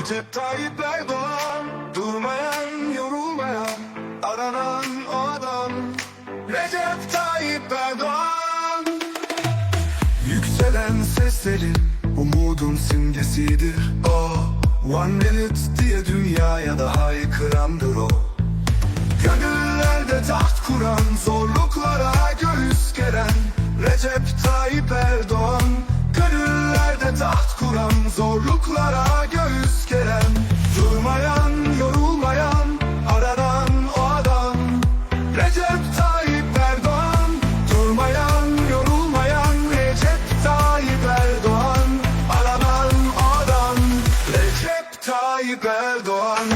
Recep Tayyip Erdoğan Durmayan, yorulmayan Aranan o adam. Recep Tayyip Erdoğan. Yükselen seslerin umudun simgesidir o. One minute diye dünyaya da haykırandır o. Gönüllerde taht kuran zorluklara göğüs geren Recep Tayyip Erdoğan. Gönüllerde taht kuran zorluklara Tayyip Erdoğan.